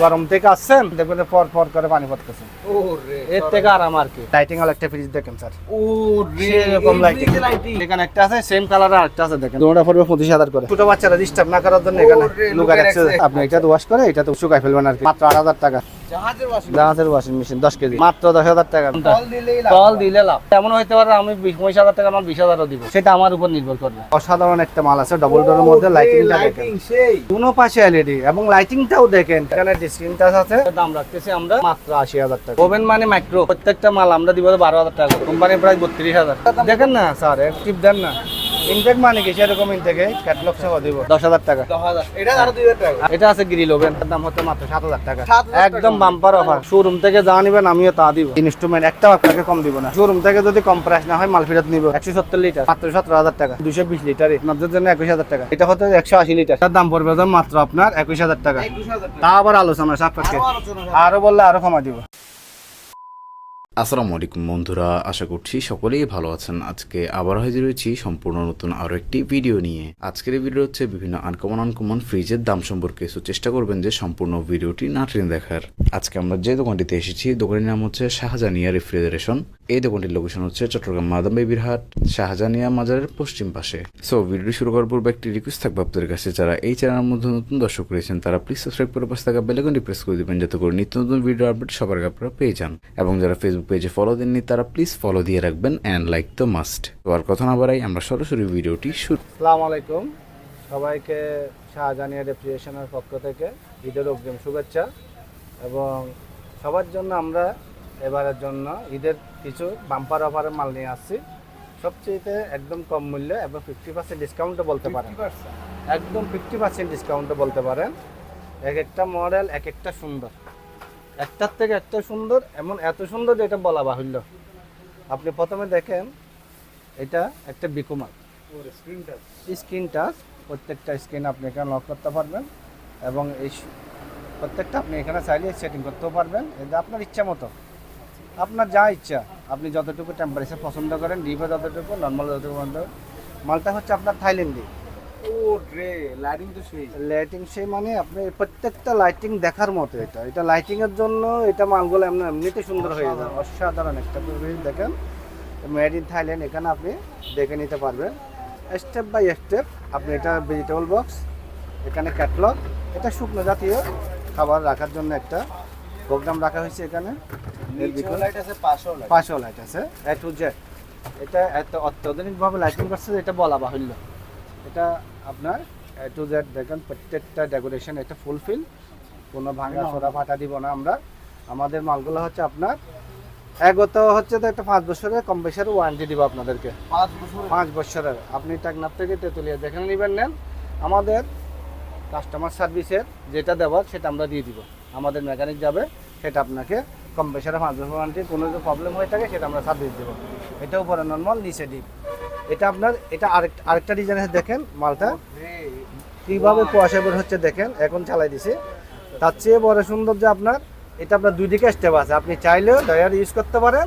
গরম থেকে আসছেন দেখবেন পর পর করে পানি পড়তেছে। এর থেকে আরাম আর কি। লাইটিং আলো একটা ফ্রিজ দেখেন স্যার ও এরকম লাইটিং এখানে একটা আছে সেম কালার আর একটা আছে দেখেন। দুটো পড়বে পঁচিশ হাজার করে। ছোট বাচ্চারা ডিস্টার্ব না করার জন্য এখানে লুকার। আপনি এটা ওয়াশ করে এটা তো শুকাই ফেলবেন আর কি। মাত্র আট হাজার টাকা। জাহাজের ওয়াশিং মেশিন দশ কেজি। মাত্র দশ হাজার টাকা। কল দিলে লাভ। এমন হইতে পারে আমি পঁচিশ হাজার টাকা আমার বিশ হাজারও দিব। সেটা আমার উপর নির্ভর করবে। অসাধারণ একটা মাল আছে ডবল ডোরের মধ্যে লাইটিংটা দেখেন। দুনো পাশে এলইডি এবং লাইটিংটাও দেখেন। এখানে স্ক্রিন টাচ আছে দাম রাখতেছি আমরা মাত্র আশি হাজার টাকা। ওভেন মানে মাইক্রো প্রত্যেকটা মাল আমরা দিব বারো হাজার টাকা। কোম্পানি প্রায় বত্রিশ হাজার। দেখেন না স্যার টিপ দেন না। ইনটেক মানে কি? সেরকম ইনটেকে ক্যাটলগ সহ দিব। দশ হাজার টাকা। এটা আছে গ্রিল ওভেন দাম হচ্ছে মাত্র সাত হাজার টাকা। একদম বাম্পার অফার শোরুম থেকে যা নিবেন আমিও তা দিব। ইনস্ট্রুমেন্ট একটা আপনাকে কম দিব না। শোরুম থেকে যদি কম প্রাইস না হয় মাল ফেরত নিব। একশো সত্তর লিটার মাত্র সতেরো হাজার টাকা। দুশো বিশ লিটারে আপনাদের জন্য একুশ হাজার টাকা। এটা হচ্ছে একশো আশি লিটার তার দাম পড়বে মাত্র আপনার একুশ হাজার টাকা। তা আবার আলোচনা সাপেক্ষে। আরও বললে আরও কমা দিব। আসসালামু আলাইকুম বন্ধুরা, আশা করছি সকলেই ভালো আছেন। আজকে আবার হাজির হয়েছি সম্পূর্ণ নতুন আরও একটি ভিডিও নিয়ে। আজকের ভিডিও হচ্ছে বিভিন্ন আনকমন আনকমন ফ্রিজের দাম সম্পর্কে। সো চেষ্টা করবেন যে সম্পূর্ণ ভিডিওটি না টেনে দেখার। আজকে আমরা যে দোকানটিতে এসেছি, দোকানের নাম হচ্ছে শাহজানিয়া রেফ্রিজারেশন এই দোকানটির লোকেশন হচ্ছে চট্টগ্রাম মাদাম বেবির হাট, শাহজানিয়া মাজারের পশ্চিম পাশে। সো ভিডিও শুরু করার পূর্বে একটি রিকোয়েস্ট থাকবে আপনাদের কাছে। যারা এই চ্যানেলের মধ্যে নতুন দর্শক রয়েছেন, তারা প্লিজ সাবস্ক্রাইব করে পাশে থাকা বেলাকনটি প্রেস করে দিবেন, যাতে করে নিত্য নতুন ভিডিও আপডেট সবার আগে আপনারা পেয়ে যান। এবং যারা ফেসবুক পেজে ফলো দেননি, তারা প্লিজ ফলো দিয়ে রাখবেন অ্যান্ড লাইক তো মাস্ট তো আর কথা না বাড়াই, আমরা সরাসরি ভিডিওটি শুরু আসসালামু আলাইকুম। সবাইকে শাহজাহানিয়া রেফ্রিজারেশনের পক্ষ থেকে ঈদের অগ্রিম শুভেচ্ছা। এবং সবার জন্য আমরা এবারের জন্য ঈদের কিছু বাম্পার অফারের মাল নিয়ে আসছি। সবচেয়েতে একদম কম মূল্যে এবং ফিফটি পার্সেন্ট ডিসকাউন্টও বলতে পারেন। একদম ফিফটি পার্সেন্ট ডিসকাউন্টও বলতে পারেন। এক একটা মডেল এক একটা সুন্দর। একটার থেকে একটা সুন্দর এমন এত সুন্দর যে এটা বলা বাহুল্য। আপনি প্রথমে দেখেন এটা একটা বিকুমার স্ক্রিন টাচ প্রত্যেকটা স্ক্রিন আপনি এখানে লক করতে পারবেন এবং এই প্রত্যেকটা আপনি এখানে চাইলে সেটিং করতেও পারবেন। এটা আপনার ইচ্ছা মতো। আপনার যা ইচ্ছা। আপনি যতটুকু টেম্পারেচার পছন্দ করেন ডিপে যতটুকু নর্মাল যতটুকু পছন্দ। মালটা হচ্ছে আপনার থাইল্যান্ডি লাইটিং সেই। মানে আপনি প্রত্যেকটা লাইটিং দেখার মতো এটা। এটা লাইটিং এর জন্য এটা মালগুলো এমনি এমনিতে সুন্দর হয়ে যায়। অসাধারণ। একটা পরিবেশ দেখেন। মেড ইন থাইল্যান্ড এখানে আপনি দেখে নিতে পারবেন। স্টেপ বাই স্টেপ আপনি এটা ভেজিটেবল বক্স এখানে ক্যাটলগ এটা শুকনো জাতীয় খাবার রাখার জন্য একটা প্রোগ্রাম রাখা হয়েছে এখানে। এর ভিতরে পাঁচশো লাইট আছে। এ টু জেড এটা এত অত্যাধুনিকভাবে লাইটিং করছে এটা বলা বাহুল্য। এটা আপনার এ টু জেড দেখেন প্রত্যেকটা ডেকোরেশন এটা ফুলফিল কোনো ভাঙা সোরা ফাটা দিব না আমরা। আমাদের মালগুলো হচ্ছে আপনার এগত হচ্ছে তো একটা পাঁচ বছরের কম বেশির ওয়ারেন্টি দিব আপনাদেরকে। পাঁচ বছরের? আপনি টাকনাপ থেকে তেঁতুলিয়া যেখানে নেবেন নেন আমাদের কাস্টমার সার্ভিসের যেটা দেওয়ার সেটা আমরা দিয়ে দিব। আমাদের মেকানিক যাবে, সেটা আপনাকে কম বেশির পাঁচ বছর ওয়ারেন্টি কোনো যদি প্রবলেম হয়ে থাকে, সেটা আমরা সার্ভিস দেবো। এটা উপরে নর্মাল নিচে ডিপ এটা আপনার, এটা আরেক, আরেকটা ডিজাইনের দেখেন মালটা। কীভাবে কুয়াশা বের হচ্ছে দেখেন, এখন চালাই দিছে। তার চেয়ে বড় সুন্দর যে আপনার, এটা আপনার দুই দিকে স্টেপ আছে। আপনি চাইলেও ডয়ার ইউজ করতে পারেন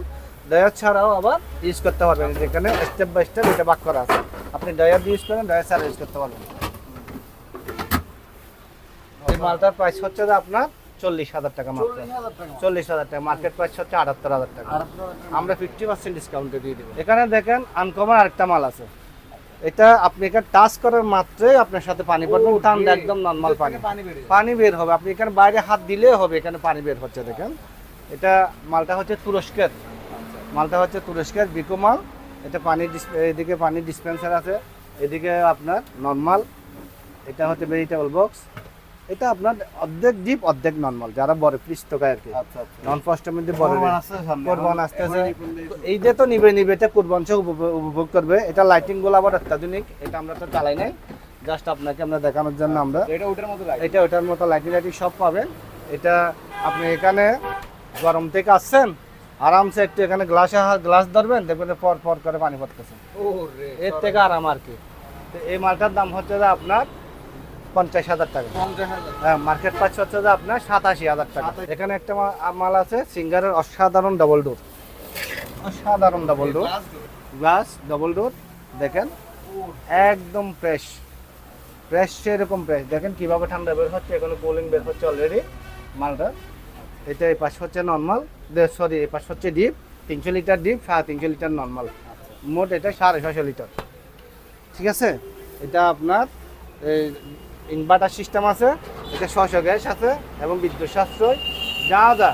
ডয়ার ছাড়াও আবার ইউজ করতে পারবেন। যেখানে স্টেপ বাই স্টেপ এটা বাক করা আছে। আপনি ডয়ার ইউজ করেন ডয়ার ছাড়া ইউজ করতে পারবেন। এই মালটার প্রাইস হচ্ছে যে আপনার চল্লিশ হাজার টাকা মাত্র। চল্লিশ হাজার টাকা। মার্কেট প্রাইস হচ্ছে আটাত্তর হাজার টাকা। আমরা ফিফটি পার্সেন্ট ডিসকাউন্টে দিয়ে দেবো। এখানে দেখেন আনকমন আরেকটা মাল আছে। এটা আপনি এখানে টাচ করার মাত্রই আপনার সাথে পানি পড়বে ঠান্ডা একদম নর্মাল পানি। পানি বের হবে। আপনি এখানে বাইরে হাত দিলেও হবে এখানে পানি বের হচ্ছে দেখেন। এটা মালটা হচ্ছে তুরস্কের। মালটা হচ্ছে তুরস্কের বিকো মাল। এটা পানি এদিকে পানির ডিসপেন্সার আছে। এদিকে আপনার নর্মাল এটা হচ্ছে ভেজিটেবল বক্স এটা আপনার অর্ধেক ডিপ অর্ধেক নর্মাল যারা বড় পৃষ্ঠকায় আর কি। নন ফার্স্টের মধ্যে বড় কোরবান আসতেছে। এই যে তো নিবে নিবে এটা কোরবান সহ উপভোগ করবে। এটা লাইটিংগুলো আবার অত্যাধুনিক এটা আমরা তো চালাই নাই। জাস্ট আপনাকে আমরা দেখানোর জন্য আমরা। এটা ওটার মতো এটা ওটার মতো লাইটিং লাইটিং সব পাবেন। এটা আপনি এখানে গরম থেকে আসছেন আরামসে একটু এখানে গ্লাস গ্লাস ধরবেন দেখবেন পর পর করে পানি পড়তেছে। এর থেকে আরাম আর কি। তো এই মালটার দাম হচ্ছে যে আপনার পঞ্চাশ হাজার টাকা। হ্যাঁ মার্কেট প্রাইস হচ্ছে যে আপনার সাতাশি হাজার টাকা। এখানে একটা মাল আছে সিঙ্গারের অসাধারণ ডাবল ডোর অসাধারণ double door glass double door দেখেন একদম ফ্রেশ ফ্রেশ এরকম ফ্রেশ দেখেন কীভাবে ঠান্ডা বের হচ্ছে এখানে কুলিং বের হচ্ছে অলরেডি মালটা। এটা এই পাশ হচ্ছে নর্মাল সরি এই পাশ হচ্ছে ডিপ তিনশো লিটার ডিপ সাড়ে তিনশো লিটার নর্মাল মোট এটা সাড়ে ছশো লিটার। ঠিক আছে? এটা আপনার ইনভার্টার সিস্টেম আছে, এটা ছশো গ্যাস আছে এবং বিদ্যুৎ সাশ্রয়, যা যা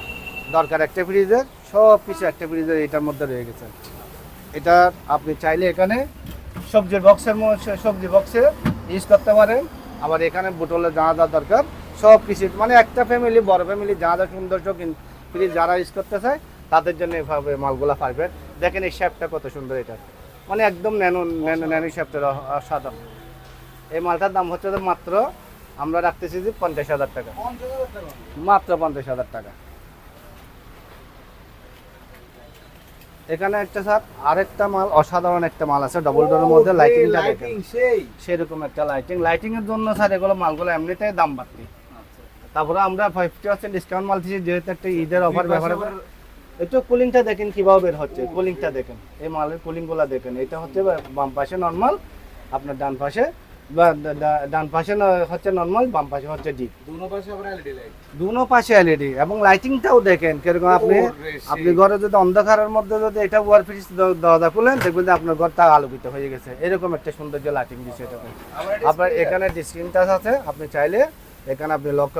দরকার একটা ফ্রিজের সব কিছু একটা ফ্রিজের এটার মধ্যে রয়ে গেছে। এটা আপনি চাইলে এখানে সবজির বক্সের মধ্যে সবজি বক্সে ইউজ করতে পারেন। আবার এখানে বোতলে যা যা দরকার, সব কিছু মানে একটা ফ্যামিলি বড় ফ্যামিলি যা যা সৌন্দর্য ফ্রিজ যারা ইউজ করতে চায়, তাদের জন্য এভাবে মালগুলা পারবেন। দেখেন এই শেপটা কত সুন্দর এটা। মানে একদম ন্যানো ন্যানো ন্যানো শেপটার সাদা এই মালটার দাম হচ্ছে মাত্র আমরা রাখতেছি যে পঞ্চাশ হাজার টাকা। মাত্র পঞ্চাশ হাজার টাকা। এখানে একটা স্যার আরেকটা মাল অসাধারণ একটা মাল আছে ডবল ডোরের মধ্যে লাইটিংটা দেখেন। সেরকম একটা লাইটিং লাইটিং এর জন্য স্যার এগুলো মালগুলো এমনিতেই দাম বাড়তি। তারপরে আমরা ফিফটি পার্সেন্ট ডিসকাউন্ট মাল দিচ্ছি যেহেতু একটা ঈদের অফার ব্যবহার একটু কুলিংটা দেখেন কীভাবে বের হচ্ছে। কুলিংটা দেখেন। এই মালের কুলিংগুলা দেখেন। এটা হচ্ছে বাম পাশে নর্মাল আপনার ডান পাশে ডান পাশে হচ্ছে নর্মাল বাম পাশে হচ্ছে ডিপ দুনো পাশে এলইডি এবং লাইটিংটাও দেখেন কীরকম আপনি আপনি ঘরে যদি অন্ধকারের মধ্যে যদি এটা ওয়ার ফ্রিজ দরজা খুলেন দেখবেন যে আপনার ঘরটা আলোকিত হয়ে গেছে। এরকম একটা সৌন্দর্য লাইটিং দিচ্ছে এটাতে। আপনার এখানে স্ক্রিন টাচ আছে আপনি চাইলে এখানে আপনি লক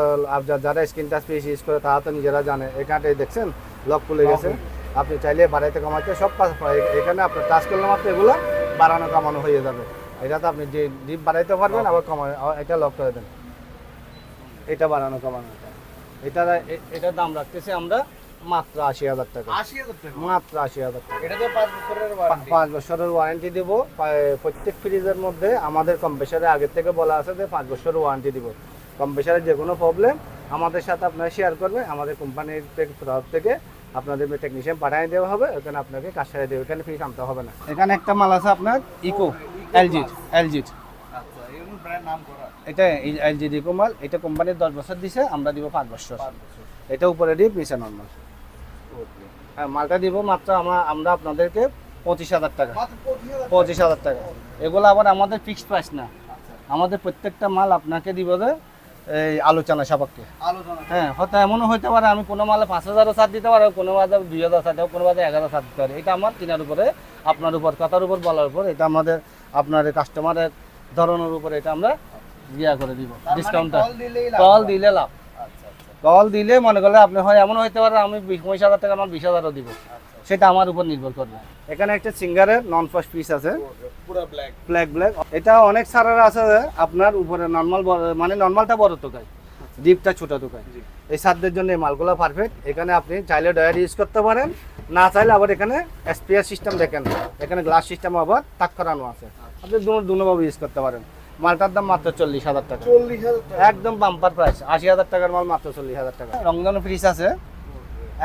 যারা স্ক্রিন টাচ পেয়ে ইউজ করে তারা তো নিজেরা জানে। এখানে দেখছেন লক খুলে গেছে। আপনি চাইলে বাড়াইতে কমাইতে সব এখানে আপনার টাচ করলে মাত্র এগুলো বাড়ানো কমানো হয়ে যাবে। এটাতে আপনি যে ডিপ বাড়াইতে পারবেন আবার কমায় আ- এটা লক করে দেন। এটা বাড়ানো কমানো। এটা এটার দাম রাখতেছি আমরা মাত্র আশি হাজার টাকা। মাত্র আশি হাজার টাকা। পাঁচ বছরের ওয়ারেন্টি দিব। প্রত্যেক ফ্রিজের মধ্যে আমাদের কম্প্রেসারে আগের থেকে বলা আছে যে পাঁচ বছরের ওয়ারেন্টি দিব। কম্প্রেসারের যে কোনো প্রবলেম আমাদের সাথে আপনারা শেয়ার করবেন আমাদের কোম্পানির থেকে তরফ থেকে আপনাদের টেকনিশিয়ান পাঠিয়ে দেওয়া হবে। ওখানে আপনাকে কাজ সারিয়ে দেবে। এখানে ফ্রিজ আনতে হবে না। এখানে একটা মাল আছে আপনার ইকো এলজির এলজির এটা এলজি ইকো মাল এটা কোম্পানির দশ বছর দিছে আমরা দিব পাঁচ বছর। এটা উপরে ডিপ নিচে নর্মাল হ্যাঁ মালটা দিব মাত্র আমরা আমরা আপনাদেরকে পঁচিশ হাজার টাকা। পঁচিশ হাজার টাকা। এগুলো আবার আমাদের ফিক্সড প্রাইস না। আমাদের প্রত্যেকটা মাল আপনাকে দিব যে এই আলোচনা সাপেক্ষে। হ্যাঁ হয়তো এমনও হইতে পারে আমি কোনো মালে পাঁচ হাজারও ছাড় দিতে পারো কোনো মাঝে দুই হাজার ছাড় দেবো কোনো মাঝে এক হাজার ছাড় দিতে পারে। এটা আমার কেনার উপরে আপনার উপর কথার উপর বলার উপর। এটা আমাদের আপনার কাস্টমারের ধরনের উপরে এটা আমরা ইয়া করে দিব ডিসকাউন্টটা কল দিলে লাভ। কল দিলে মনে করলে আপনি হয় এমন হইতে পারে আমি বিশ পঁচিশ হাজার টাকা আমার বিশ হাজারও দিব। সেটা আমার উপর নির্ভর করবে। এখানে একটা সিঙ্গারের নন ফার্স্ট পিস আছে ব্ল্যাক ব্ল্যাক এটা অনেক সারার আছে আপনার উপরে নর্মাল মানে নর্মালটা বড় তোকায় ডিপটা ছোট তোকায় এই সারদের জন্য এই মালগুলো পারফেক্ট এখানে আপনি চাইলে ডয়ার ইউজ করতে পারেন। না চাইলে আবার এখানে এসপিআর সিস্টেম দেখেন। এখানে গ্লাস সিস্টেম আবার তাক করানো আছে। আপনি দুনো দুনোভাবে ইউজ করতে পারেন। মালটার দাম মাত্র চল্লিশ হাজার টাকা। চল্লিশ হাজার একদম বাম্পার প্রাইস আশি হাজার টাকার মাল মাত্র চল্লিশ হাজার টাকা। রংধনু ফ্রিজ আছে।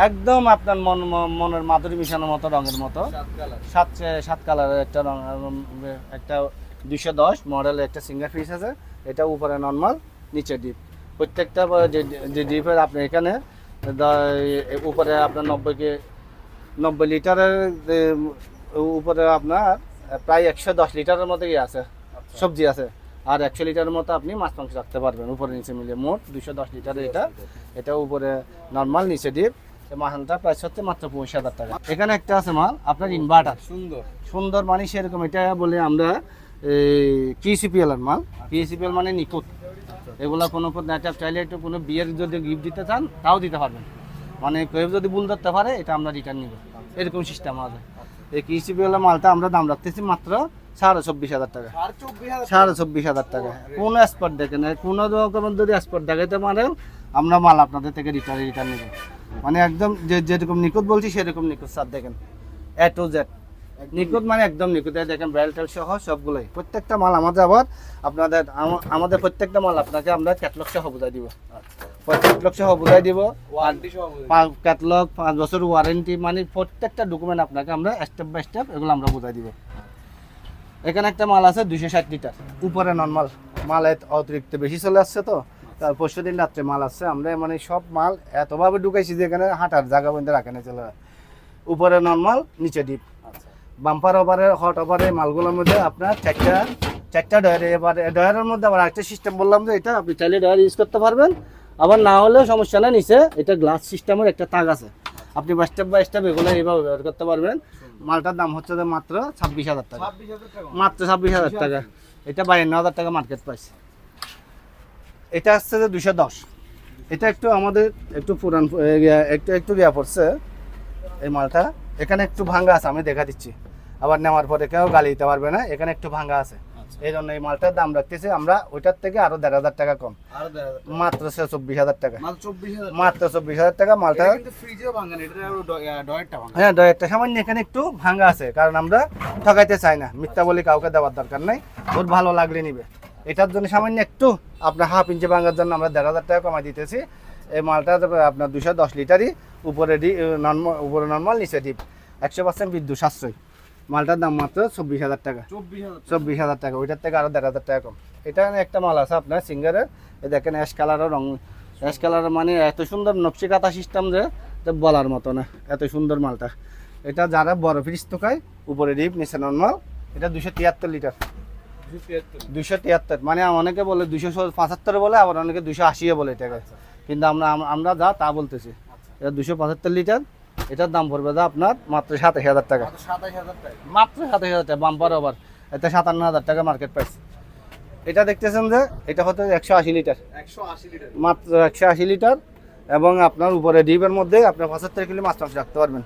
একদম আপনার মন মনের মাধুরী মিশানোর মতো রঙের মতো। সাত সাত কালারের একটা রং একটা দুইশো দশ মডেলের একটা সিঙ্গার ফ্রিজ আছে। এটা উপরে নর্মাল নিচে ডিপ প্রত্যেকটা যে ডিপের আপনি এখানে উপরে আপনার নব্বইকে নব্বই লিটারের উপরে আপনার প্রায় একশো দশ লিটারের মতো ইয়ে আছে সবজি আছে। আর একশো লিটারের মতো আপনি মাছ মাংস রাখতে পারবেন উপরে নিচে মিলিয়ে মোট দুশো দশ লিটারের এটা। এটা উপরে নর্মাল নিচে ডিপ মালটা প্রাইস হচ্ছে মাত্র পঁচিশ হাজার টাকা। এখানে একটা আছে মাল আপনার ইনভার্টার সুন্দর। সুন্দর মানে সেরকম এটা বলে আমরা কিসিপিএল এর মাল। কিসিপিএল মানে নিখুঁত। এগুলা কোনো চাইলে একটু কোনো বিয়ের যদি গিফট দিতে চান তাও দিতে পারবেন। মানে কেউ যদি ভুল ধরতে পারে এটা আমরা রিটার্ন নিব। এরকম সিস্টেম আছে। এই এর মালটা আমরা দাম রাখতেছি মাত্র সাড়ে চব্বিশ হাজার টাকা। সাড়ে চব্বিশ হাজার টাকা? কোন স্পট দেখেন কোনো রকমের যদি স্পট দেখাইতে পারেন আমরা মাল আপনাদের থেকে রিটার্ন রিটার্ন নেব। মানে একদম যে যেরকম নিখুঁত বলছি সেরকম নিখুঁত স্যার দেখেন। এ টু জেড নিখুঁত মানে একদম নিখুঁত। দেখেন বেল টেল সহ সবগুলোই। প্রত্যেকটা মাল আমাদের আবার আপনাদের আমাদের প্রত্যেকটা মাল আপনাকে আমরা ক্যাটলগ সহ বুঝাই দিব। ক্যাটলগ সহ বুঝাই দিব। ক্যাটলগ পাঁচ বছর ওয়ারেন্টি মানে প্রত্যেকটা ডকুমেন্ট আপনাকে আমরা স্টেপ বাই স্টেপ এগুলো আমরা বুঝাই দিব। এখানে একটা মাল আছে দুইশো ষাট লিটার উপরে নর্মাল মাল অতিরিক্ত বেশি চলে আসছে তো। তার পরশু দিন রাত্রে মাল আসছে। আমরা মানে সব মাল এতভাবে ঢুকাইছি যে এখানে হাঁটার জায়গা পর্যন্ত রাখে না চলে। উপরে নর্মাল নিচে ডিপ বাম্পার ওভারে হট ওভারে মালগুলোর মধ্যে আপনার চারটা চারটা ডয়ার এবারে ডয়ারের মধ্যে আবার একটা সিস্টেম বললাম যে এটা আপনি চাইলে ডয়ার ইউজ করতে পারবেন। আবার না হলেও সমস্যা নেই নিচে এটা গ্লাস সিস্টেমের একটা তাগ আছে। আপনি স্টেপ বাই স্টেপ এগুলো এইভাবে ব্যবহার করতে পারবেন। মালটার দাম হচ্ছে মাত্র ছাব্বিশ হাজার টাকা। মাত্র ছাব্বিশ হাজার টাকা। এটা বায়ান্ন হাজার টাকা মার্কেট প্রাইস এটা আসছে যে দুশো দশ। এটা একটু আমাদের একটু পুরান একটু একটু ইয়া পড়ছে এই মালটা। এখানে একটু ভাঙ্গা আছে আমি দেখা দিচ্ছি। আবার নেওয়ার পরে কেউ গালি দিতে পারবে না এখানে একটু ভাঙ্গা আছে। এই জন্য এই মালটার দাম রাখতেছি আমরা ওইটার থেকে আরও দেড় হাজার টাকা কম। মাত্র সে চব্বিশ হাজার টাকা। মাত্র চব্বিশ হাজার টাকা। মালটা। হ্যাঁ একটা সামান্য এখানে একটু ভাঙ্গা আছে কারণ আমরা ঠকাইতে চাই না। মিথ্যা বলে কাউকে দেওয়ার দরকার নাই। ওর ভালো লাগলে নিবে। এটার জন্য সামান্য একটু আপনার হাফ ইঞ্চি ভাঙার জন্য আমরা দেড় হাজার টাকা কমাই দিতেছি। এই মালটা আপনার দুশো দশ লিটারই উপরে ডি নর্মাল উপরে নর্মাল নিচে ডিপ একশো পার্সেন্ট বিদ্যুৎ সাশ্রয়। মালটার দাম মাত্র চব্বিশ হাজার টাকা। চব্বিশ হাজার টাকা। ওইটার থেকে আরও দেড় হাজার টাকা কম। এটা একটা মাল আছে আপনার সিঙ্গারের এই দেখেন অ্যাশ কালারের রং অ্যাশ কালারের মানে এত সুন্দর নকশি কাঁথা সিস্টেম যে বলার মতো না এত সুন্দর মালটা। এটা যারা বড় ফ্রিজ তোকায় উপরে ডিপ নিচে নর্মাল এটা দুশো তিয়াত্তর লিটার দুশো তিয়াত্তর। মানে অনেকে বলে দুশো পঁচাত্তর বলে আবার অনেকে দুশো আশিও বলে এটা কিন্তু আমরা আমরা যা তা বলতেছি এটা দুশো পঁচাত্তর লিটার এটার দাম পড়বে যা আপনার মাত্র সাতাশ হাজার টাকা। মাত্র সাতাশ হাজার টাকা। বাম্পার ওভার এটা সাতান্ন হাজার টাকা মার্কেট প্রাইস এটা দেখতেছেন যে এটা হচ্ছে একশো আশি লিটার। মাত্র একশো আশি লিটার এবং আপনার উপরে ডিপের মধ্যে আপনার পঁচাত্তর কিলো মাছ মাছ রাখতে পারবেন।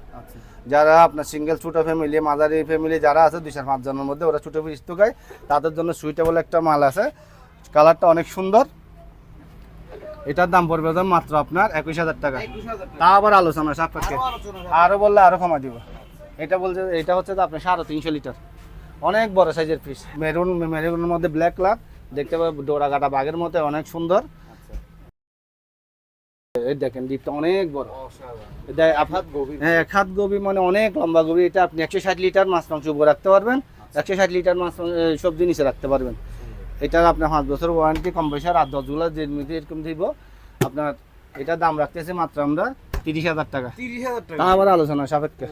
যারা আপনার সিঙ্গেল ছোটো ফ্যামিলি মাঝারি ফ্যামিলি যারা আছে দুই চার পাঁচজনের মধ্যে ওরা ছোটো তো খায় তাদের জন্য সুইটেবল একটা মাল আছে। কালারটা অনেক সুন্দর। এটার দাম পড়বে মাত্র আপনার একুশ হাজার টাকা। তা আবার আলোচনা সাপেক্ষে। আরও বললে আরও কমা দিব। এটা বলছে এটা হচ্ছে তো আপনার সাড়ে তিনশো লিটার। অনেক বড় সাইজের পিস মেরুন মেরুনের মধ্যে ব্ল্যাক কালার দেখতে পাবে ডোরা কাটা বাঘের মতো অনেক সুন্দর। দেখেন ডিপটা অনেক বড়। হ্যাঁ এক হাত গভী মানে অনেক লম্বা গভীর। এটা আপনি একশো ষাট লিটার মাছ মাংস উপরে রাখতে পারবেন। একশো ষাট লিটার মাছ সবজি নিচে রাখতে পারবেন। এটার আপনার পাঁচ বছর ওয়ারেন্টি কম পয়সা আর দশগুলো যে এরকম দিব আপনার এটার দাম রাখতেছে মাত্র আমরা তিরিশ হাজার টাকা। তা আবার আলোচনা সাপেক্ষে।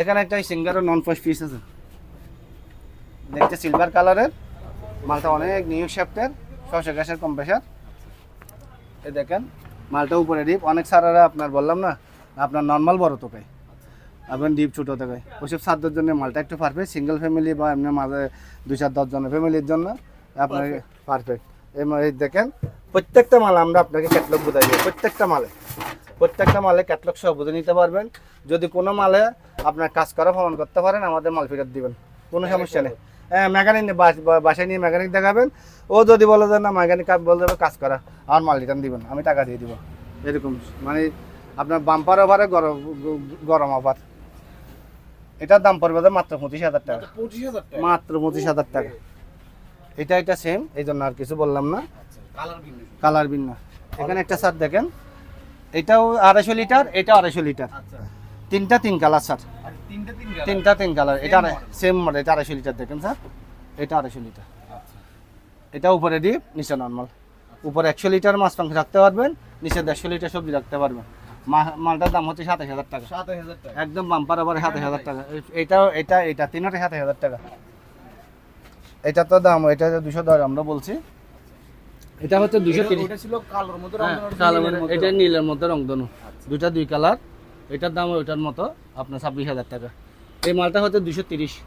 এখানে একটা সিঙ্গার নন ফস পিস আছে। দেখতে সিলভার কালারের মালটা অনেক নিউ শেফটের ছশো গ্যাসের কম্প্রেসার এই দেখেন মালটা উপরে ডিপ অনেক সারারা আপনার বললাম না আপনার নর্মাল বড় তোকায় আপনার ডিপ ছোটো তোকায় ওইসব সাতদের জন্য মালটা একটু পারফেক্ট সিঙ্গেল ফ্যামিলি বা এমনি মাঝে দুই চার দশ জনের ফ্যামিলির জন্য আপনার পারফেক্ট এই দেখেন প্রত্যেকটা মাল আমরা আপনাকে ক্যাটলগ বোঝাই দেবো প্রত্যেকটা মালে। প্রত্যেকটা মালে ক্যাটলগ সহ বুঝে নিতে পারবেন। যদি কোনো মালে আপনার কাজ করা প্রমাণ করতে পারেন আমাদের মাল ফেরত দিবেন। কোনো সমস্যা নেই। হ্যাঁ মেকানিক বাসায় নিয়ে মেকানিক দেখাবেন। ও যদি বলে যে না মেকানিক বলে দেবে কাজ করা আমার মাল রিটার্ন দিবেন আমি টাকা দিয়ে দিব। এরকম মানে আপনার বাম্পার ওভারে গরম গরম অফার এটার দাম পড়বে মাত্র পঁচিশ হাজার টাকা। মাত্র পঁচিশ হাজার টাকা? এটা এটা সেম এই জন্য আর কিছু বললাম না। কালার ভিন্ন। এখানে একটা স্যার দেখেন এটাও আড়াইশো লিটার এটা আড়াইশো লিটার। তিনটা তিন কালার স্যার তিনটা তিন কালার এটা সেম মডেল এটা আড়াইশো লিটার দেখেন স্যার এটা আড়াইশো লিটার। এটা উপরে ডিপ নিচে নর্মাল উপরে একশো লিটার মাছ মাংস রাখতে পারবেন নিচে দেড়শো লিটার সবজি রাখতে পারবেন। মালটার দাম হচ্ছে সাতাশ হাজার টাকা। একদম বাম্পার আবার সাতাশ হাজার টাকা। এ- এটাও এটা এটা তিনটা সাতাশ হাজার টাকা। এটা তো দাম এটা দুশো দশ আমরা বলছি। এটা হচ্ছে দুশো তিরিশ। হ্যাঁ, এটা নীলের মধ্যে রংধনু। দুইটা দুই কালার। এটার দাম ওইটার মতো আপনার ছাব্বিশ হাজার টাকা। এই মালটা হচ্ছে দুশো তিরিশ।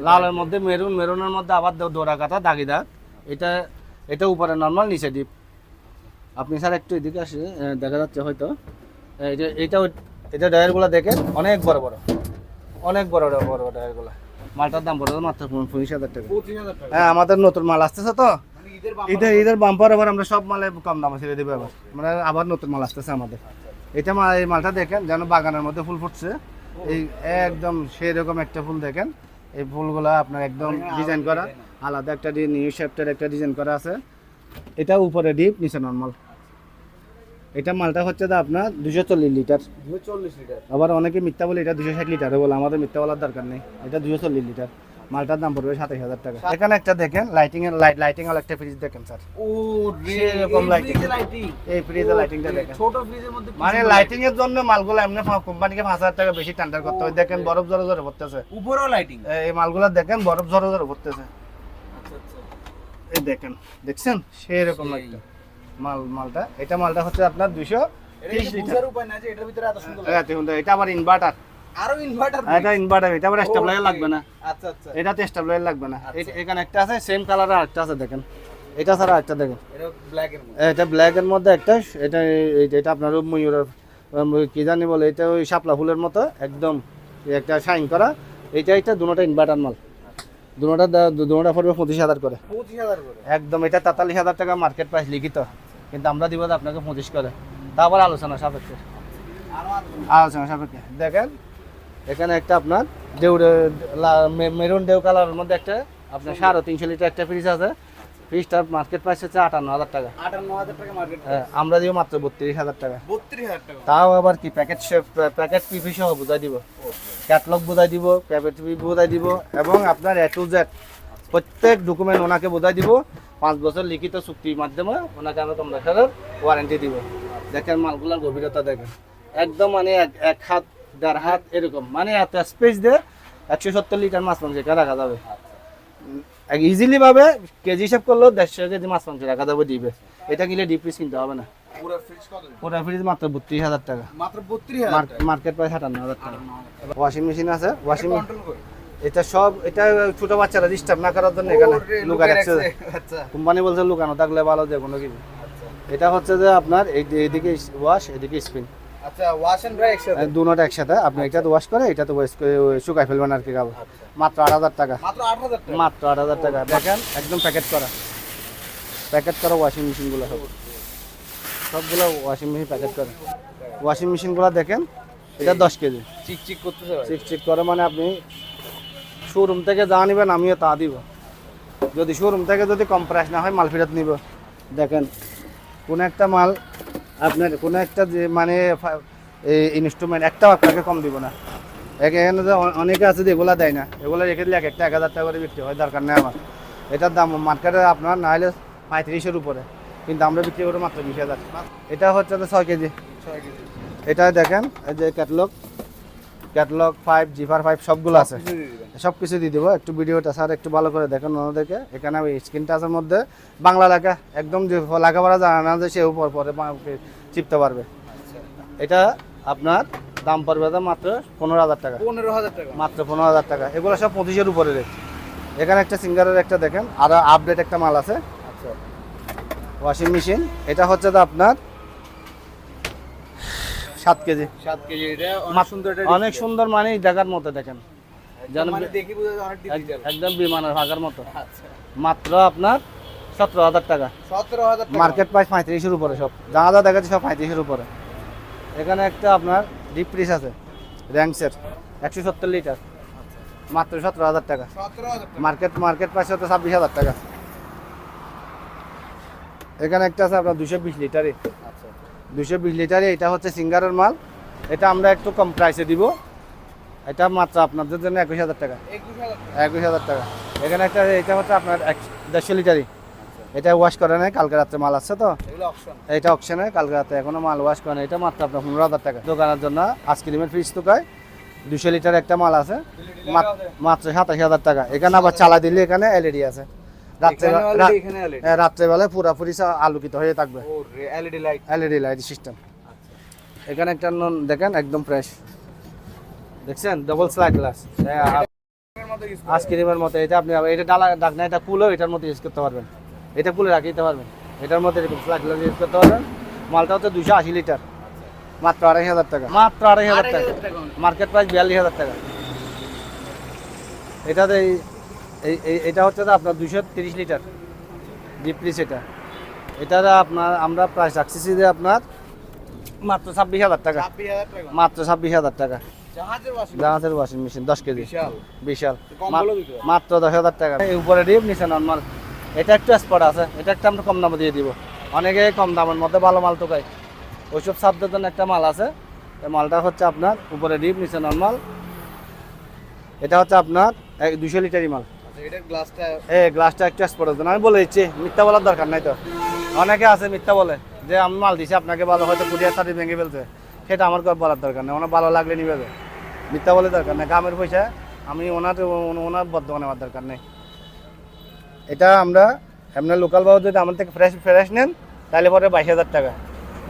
লালের মধ্যে মেরুন মেরুনের মধ্যে আবার দোরা কাটা দাগি দাগ এটা এটা উপরে নর্মাল নিচে ডিপ আপনি স্যার একটু এদিকে আসে দেখা যাচ্ছে হয়তো। এটা এটা এটা ডায়ারগুলো দেখেন অনেক বড় বড়। অনেক বড় বড় বড় ডায়ারগুলো মালটার দাম বড় মাত্র পঁচিশ হাজার টাকা। হ্যাঁ আমাদের নতুন মাল আসতেছে তো। ঈদের ঈদের বাম্পার আবার আমরা সব মালে কম দামে ছেড়ে দেবো আবার মানে আবার নতুন মাল আসতেছে আমাদের। এটা মা এই মালটা দেখেন যেন বাগানের মধ্যে ফুল ফুটছে। এই একদম সেরকম একটা ফুল দেখেন। এই ফুলগুলো আপনার একদম ডিজাইন করা। আলাদা একটা নিউ শেপটার একটা ডিজাইন করা আছে। এটা উপরে ডিপ নিচে নর্মাল এটা মালটা হচ্ছে তো আপনার দুশো চল্লিশ লিটার। দুশো চল্লিশ লিটার। আবার অনেকে মিথ্যা বলে এটা দুশো ষাট লিটার। বলে আমাদের মিথ্যা বলার দরকার নেই। এটা দুশো চল্লিশ লিটার। মালটার দাম পড়বে সাতাশ হাজার টাকা। এখানে একটা দেখেন লাইটিং এর লাইট লাইটিং এর একটা ফ্রিজ দেখেন স্যার। সেরকম লাইটিং এই ফ্রিজের লাইটিংটা দেখেন। ছোট ফ্রিজের মধ্যে মানে লাইটিং এর জন্য মালগুলো এমনি কোম্পানিকে পাঁচ হাজার টাকা বেশি টেন্ডার করতে হয়। দেখেন বরফ জোরে জোরে পড়তেছে। উপরেও লাইটিং এই মালগুলো দেখেন বরফ জোরে জোরে পড়তেছে। আচ্ছা আচ্ছা। এই দেখেন দেখছেন? সেরকম। একটা। মাল মালটা। এটা মালটা হচ্ছে আপনার তিরিশ লিটার। এটা আবার ইনভার্টার আরও ইনভার্টার এটা ইনভার্টার এটা আবার স্টেবিলাইজার লাগবে না। আচ্ছা আচ্ছা। এটা স্টেবিলাইজার লাগবে না। আচ্ছা। এখানে একটা আছে সেম কালারের আরেকটা আছে দেখেন। এটা ছাড়া দেখেন। এটা ব্ল্যাক এর মধ্যে। একটা এটা আপনার ময়ূরের কি জানি বলে এটা ওই শাপলা ফুলের মতো একদম একটা শাইন করা। এটা এটা দুটোটা ইনভার্টার মাল। দুটোটা দা- দু- পড়বে পঁচিশ হাজার করে। পঁচিশ হাজার করে। একদম এটা তেতাল্লিশ হাজার টাকা মার্কেট প্রাইস লিখিত। কিন্তু আমরা দিব আপনাকে পঁচিশ করে। তা আবার আলোচনা সাপেক্ষে। আলোচনা সাপেক্ষে। দেখেন এখানে একটা আপনার দেউ মেরুন দেউ কালারের মধ্যে একটা আপনার সাড়ে তিনশো লিটার একটা ফ্রিজ আছে। ফ্রিজটার মার্কেট প্রাইস হচ্ছে আটান্ন হাজার টাকা। আটান্ন হাজার টাকা মার্কেট হ্যাঁ, আমরা দিব মাত্র বত্রিশ হাজার টাকা। বত্রিশ হাজার টাকা। তাও আবার কি প্যাকেট প্যাকেট পিপি সহ বুঝাই দিব। ক্যাটলগ বুঝাই দিব প্যাকেট পিপি বুঝাই দিব এবং আপনার এ টু জেড প্রত্যেক ডকুমেন্ট ওনাকে বুঝাই দিব। পাঁচ বছর লিখিত চুক্তির মাধ্যমে ওনাকে আমরা তোমরা ফেরার ওয়ারেন্টি দিব। দেখেন মালগুলার গভীরতা দেখেন। একদম মানে এক হাত দেড় হাত এরকম। মানে এত স্পেস দিয়ে একশো সত্তর লিটার মাছ মাংস এখানে রাখা যাবে। ইজিলি ভাবে কেজি হিসাব করলেও দেড়শো কেজি মাছ মাংস রাখা যাবে দিবে। এটা কিনলে ডিপ পিস কিনতে হবে না। পুরো ফ্রিজ মাত্র বত্রিশ হাজার টাকা। মাত্র বত্রিশ মার্কেট প্রাইস আটান্ন হাজার টাকা। ওয়াশিং মেশিন আছে। ওয়াশিং এটা সব এটা ছোট বাচ্চারা ডিস্টার্ব না করার জন্য এখানে লুকা রাখছে। আচ্ছা। কোম্পানি বলছে লুকানো থাকলে ভালো যে কোনো কিছু। এটা হচ্ছে যে আপনার এই এইদিকে ওয়াশ এদিকে স্পিন আচ্ছা ওয়াশ এন্ড ড্রাই একসাথে? দুটোটা একসাথে। আপনি এটা ওয়াশ করে এটা তো ওয়াশ করে শুকাই ফেলবেন আর কি মাত্র আট হাজার টাকা। মাত্র আট হাজার টাকা? মাত্র আট হাজার টাকা। দেখেন একদম প্যাকেট করা। প্যাকেট করা ওয়াশিং মেশিনগুলো সব। সবগুলো ওয়াশিং মেশিন প্যাকেট করা। ওয়াশিং মেশিনগুলো দেখেন এটা দশ কেজি। চিক চিক করতেছে ভাই। চেক চেক করে মানে আপনি শোরুম থেকে যা নেবেন আমিও তা দিব। যদি শোরুম থেকে যদি কম প্রাইস না হয় মাল ফেরত নিব। দেখেন কোনো একটা মাল আপনার কোনো একটা যে মানে এই ইনস্ট্রুমেন্ট একটাও আপনাকে কম দিব না। এক- এখানে যে অনেকে আছে যে এগুলা দেয় না। এগুলো রেখে দিলে এক একটা এক হাজার টাকা করে বিক্রি হয় দরকার নেই আমার। এটার দাম মার্কেটে আপনার না হলে পঁয়ত্রিশের উপরে। কিন্তু আমরা বিক্রি করি মাত্র বিশ হাজার। এটা হচ্ছে ছয় কেজি। ছয় কেজি। এটা দেখেন এই যে ক্যাটলগ ক্যাটলগ ফাইভ জিফার ফাইভ সবগুলো আছে। সব কিছু দিয়ে দেবো। একটু ভিডিওটা স্যার একটু ভালো করে দেখেন ওনাদেরকে। এখানে ওই স্ক্রিন টাচের মধ্যে। বাংলা লেখা। একদম যে লেখাপড়া জানা না যে সে উপর পরে চিপতে পারবে। এটা আপনার দাম পড়বে মাত্র পনেরো হাজার টাকা। পনেরো হাজার টাকা। মাত্র পনেরো হাজার টাকা। এগুলো সব পঁচিশের উপরে রেট এখানে একটা সিঙ্গারের একটা দেখেন। আর আপডেট একটা মাল আছে। আচ্ছা। ওয়াশিং মেশিন এটা হচ্ছে তো আপনার সাত কেজি। সাত কেজি এটা অনেক সুন্দর অনেক সুন্দর মানে দেখার মতো দেখেন একদম বিমানের ভাগার মতো। আচ্ছা। মাত্র আপনার সতেরো হাজার টাকা। সতেরো হাজার মার্কেট প্রাইস পঁয়ত্রিশের উপরে সব। যা যা দেখাচ্ছে সব পঁয়ত্রিশের উপরে। এখানে একটা আপনার ডিপ ফ্রিজ আছে র্যাঙ্কসের একশো সত্তর লিটার মাত্র সতেরো হাজার টাকা। মার্কেট মার্কেট প্রাইস হচ্ছে ছাব্বিশ হাজার টাকা। এখানে একটা আছে আপনার দুশো বিশ লিটারে আচ্ছা। দুশো বিশ লিটারে এটা হচ্ছে সিঙ্গারের মাল। এটা আমরা একটু কম প্রাইসে দিব। এটা মাত্র আপনাদের জন্য একুশ হাজার টাকা। একুশ হাজার টাকা। এখানে একটা এটা হচ্ছে আপনার এক দেড়শো লিটারই। এটা ওয়াশ করে নেয় কালকে রাত্রে মাল আসছে তো। এটা অপশনে কালকে রাতে এখনও মাল ওয়াশ করে না এটা মাত্র আপনার পনেরো হাজার টাকা। দোকানের জন্য আইসক্রিমের ফ্রিজ তোকায় দুশো লিটার একটা মাল আছে। মাত- মাত্র সাতাশি হাজার টাকা। এখানে আবার চালা দিলে এখানে এলইডি আছে। LED রাত্রেবেলায় পুরাপুরি আলোকিত হয়ে থাকবে। LED light LED light system এখানে একটা নন দেখেন একদম ফ্রেশ দেখছেন? ডবল স্লাইড গ্লাস আইসক্রিমের মতো। এটা আপনি এটা ডালা ডাকনা এটা কুলো এটার মধ্যে ইউজ করতে পারবেন। এটা কুলে রাখি দিতে পারবেন। এটার মধ্যে এরকম ফ্ল্যাট গ্লাস ইউজ করতে পারবেন। মালটা হচ্ছে দুশো আশি লিটার। মাত্র আড়াই হাজার টাকা। মাত্র আড়াই হাজার টাকা। মার্কেট প্রাইস বিয়াল্লিশ হাজার টাকা। এটাতে এই- এটা হচ্ছে তো আপনার দুশো তিরিশ লিটার ডিপ ফ্রিজ এটা। আপনার আমরা প্রাইস রাখছি যে আপনার মাত্র ছাব্বিশ হাজার টাকা। মাত্র ছাব্বিশ হাজার টাকা। জাহাজের ওয়াশিং মেশিন দশ কেজি। বিশাল। মাত্র দশ হাজার টাকা। এই উপরে ডিপ নিচে নর্মাল এটা একটু স্পট আছে। এটা একটা আমরা কম দামে দিয়ে দিব। অনেকে কম দামের মধ্যে ভালো মাল তোকায় ওইসব সাধ্যের জন্য একটা মাল আছে। এই মালটা হচ্ছে আপনার উপরে ডিপ নিচে নর্মাল এটা হচ্ছে আপনার এক দুশো লিটারই মাল। এই গ্লাসটা একটু স্পটের জন্য আমি বলে দিচ্ছি মিথ্যা বলার দরকার নাই তো। অনেকে আছে মিথ্যা বলে যে আমি মাল দিছি আপনাকে ভালো হয়তো কুড়িয়ার তাড়ি ভেঙে ফেলছে। সেটা আমার বলার দরকার নেই ওনার ভালো লাগলে নিবে মিথ্যা বলে দরকার নেই কামের পয়সা আমি ওনার ওনার বর্ধমান নেওয়ার দরকার নেই। এটা আমরা এমনি লোকাল বাবু যদি আমার থেকে ফ্রেশ ফ্রেশ নেন তাহলে পরে বাইশ হাজার টাকা।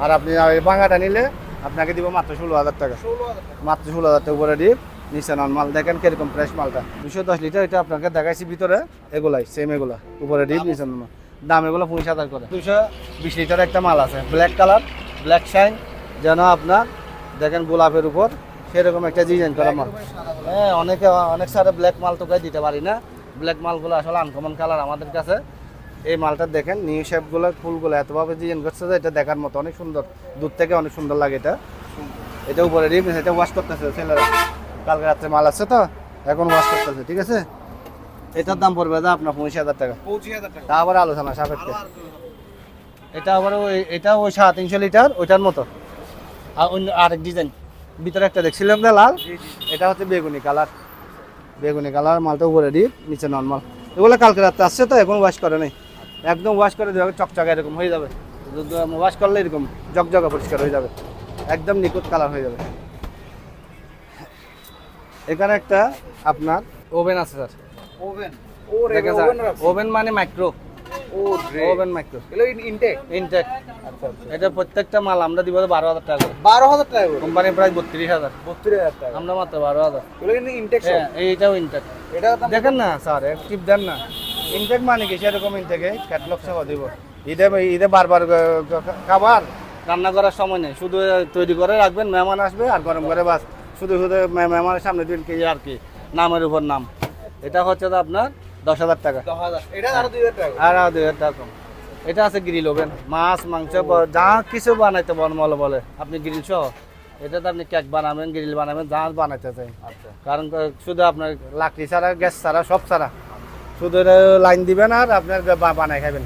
আর আপনি ভাঙাটা নিলে আপনাকে দিব মাত্র ষোলো হাজার টাকা। ষোলো হাজার টাকা। মাত্র ষোলো হাজার টাকা উপরে ডিপ। নিচে নন মাল দেখেন কীরকম ফ্রেশ মালটা। দুশো দশ লিটার এটা আপনাকে দেখাইছি ভিতরে এগুলাই সেম এগুলা। উপরে ডিপ নিচে নন দাম এগুলো পঁচিশ হাজার করে। দুশো বিশ লিটার একটা মাল আছে ব্ল্যাক কালার ব্ল্যাক শাইন যেন আপনার দেখেন গোলাপের উপর সেরকম একটা ডিজাইন করা মাল। হ্যাঁ অনেকে অনেক সারা ব্ল্যাক মাল তোকে দিতে পারি না। ব্ল্যাক মালগুলো আসলে আনকমন কালার আমাদের কাছে। এই মালটা দেখেন নিউ শেপগুলো ফুলগুলো এতভাবে ডিজাইন করছে যে এটা দেখার মতো অনেক সুন্দর। দূর থেকে অনেক সুন্দর লাগে এটা। এটা উপরে রিপ এটা ওয়াশ করতেছে ছেলেরা। কালকে রাত্রে মাল আছে তো এখন ওয়াশ করতেছে ঠিক আছে? এটার দাম পড়বে যা আপনার পঁচিশ হাজার টাকা। পঁচিশ হাজার টাকা। আবার আলোচনা সাপেক্ষে। এটা আবার ওই এটা ওই সাড়ে তিনশো লিটার ওইটার মতো। আর অন্য আরেক ডিজাইন। ভিতরে একটা দেখছিলাম না লাল এটা হচ্ছে বেগুনি কালার। বেগুনি কালার মালটা উপরে ডিপ নিচে নর্মাল এগুলো কালকে রাত্রে আসছে তো এখন ওয়াশ করে নেই। একদম ওয়াশ করে দেবে চকচকা এরকম হয়ে যাবে। ওয়াশ করলে এরকম জকজকা পরিষ্কার হয়ে যাবে। একদম নিখুঁত কালার হয়ে যাবে। এখানে একটা আপনার ওভেন আছে স্যার। ওভেন। ওভেন মানে মাইক্রো ওভেন মাইক্রো এগুলো ইনটেক ইনটেক আচ্ছা আচ্ছা। এটা প্রত্যেকটা মাল আমরা দিব বারো হাজার টাকা বারো হাজার টাকা করে? কোম্পানি প্রায় বত্রিশ হাজার। বত্রিশ হাজার টাকা। আমরা মাত্র বারো হাজার। এগুলো কিন্তু ইনটেক হ্যাঁ এইটাও ইনটেক এটা দেখেন না স্যার টিপ দেন না। ইনটেক মানে কি? সেরকম ইনটেকে ক্যাটলগ সহ দিব। ঈদে ঈদে বারবার খাবার? রান্না করার সময় নেই। শুধু তৈরি করে রাখবেন মেহমান আসবে আর গরম করে বাস। শুধু শুধু মেহমানের সামনে দিন কি আর কি? নামের উপর নাম। এটা হচ্ছে তো আপনার দশ হাজার টাকা। এটা আরও দুই হাজার টাকা। কম এটা আছে গ্রিল ওভেন মাছ মাংস যা কিছু বানাইতে বন বলে বলে। আপনি গ্রিল সহ। এটাতে আপনি কেক বানাবেন গ্রিল বানাবেন যা বানাইতে চাই। আচ্ছা। কারণ শুধু আপনার লাকড়ি ছাড়া গ্যাস ছাড়া সব ছাড়া। শুধু লাইন দিবেন আর আপনার বানাই খাবেন।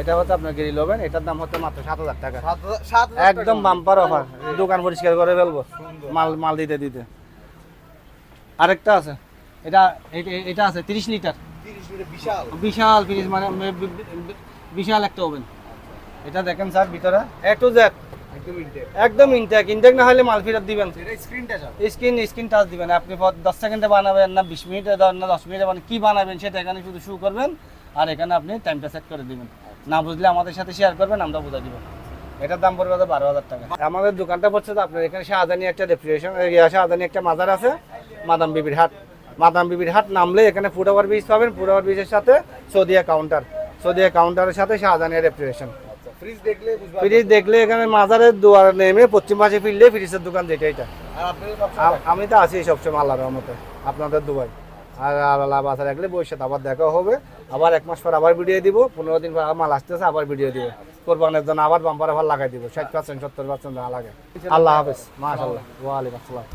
এটা হচ্ছে আপনার গ্রিল ওভেন এটার দাম হচ্ছে মাত্র সাত হাজার টাকা। একদম। বাম্পার অফার দোকান পরিষ্কার করে ফেলব মাল মাল দিতে দিতে। আরেকটা আছে এটা এটা- আছে তিরিশ লিটার। বিশাল। বিশাল ফ্রিজ মানে বিশাল একটা ওভেন এটা দেখেন স্যার ভিতরে এ টু জেড একদম ইনটেক ইনটেক না হলে মাল ফেরত দিবেন। স্ক্রিন স্ক্রিন টাচ দিবেন। আপনি দশ সেকেন্ডে বানাবেন না বিশ মিনিটে না দশ মিনিটে বানাবেন কী বানাবেন সেটা এখানে শুধু শু করবেন। আর এখানে আপনি টাইমটা সেট করে দিবেন। না বুঝলে আমাদের সাথে শেয়ার করবেন আমরা বুঝা দিব। এটার দাম পড়বে তো বারো হাজার টাকা। আমাদের দোকানটা পড়ছে তো আপনার এখানে শাহজানি একটা রেফ্রিজারেশন শাহজানি একটা মাজার আছে মাদাম বিবির হাট। মাদাম বিবির হাট নামলে এখানে ফুড ওভার ব্রিজ পাবেন ফুড ওভার ব্রিজের সাথে সৌদিয়া কাউন্টার সৌদিয়া কাউন্টারের সাথে শাহজানি রেফ্রিজারেশন আচ্ছা ফ্রিজ দেখলে ফ্রিজ দেখলে এখানে মাজারের দুয়ার নেমে পশ্চিম পাশে ফিরলে ফ্রিজের দোকান যেটা এটা। আমি তো আছি সবসময় আল্লাহর রহমতে আপনাদের দুবাই। আর আল্লাহ বাসা রাখলে সাথে আবার দেখা হবে। আবার এক মাস পর আবার ভিডিও দিব, পনেরো দিন পর মাল আসতেছে, আবার ভিডিও দিব। কোরবানের জন্য আবার বাম্পার আবার লাগাই দিব, ষাট পার্সেন্ট সত্তর পার্সেন্ট লাগে। আল্লাহ হাফিজ মাশাল্লাহ ওয়ালাইকুম আসসালাম।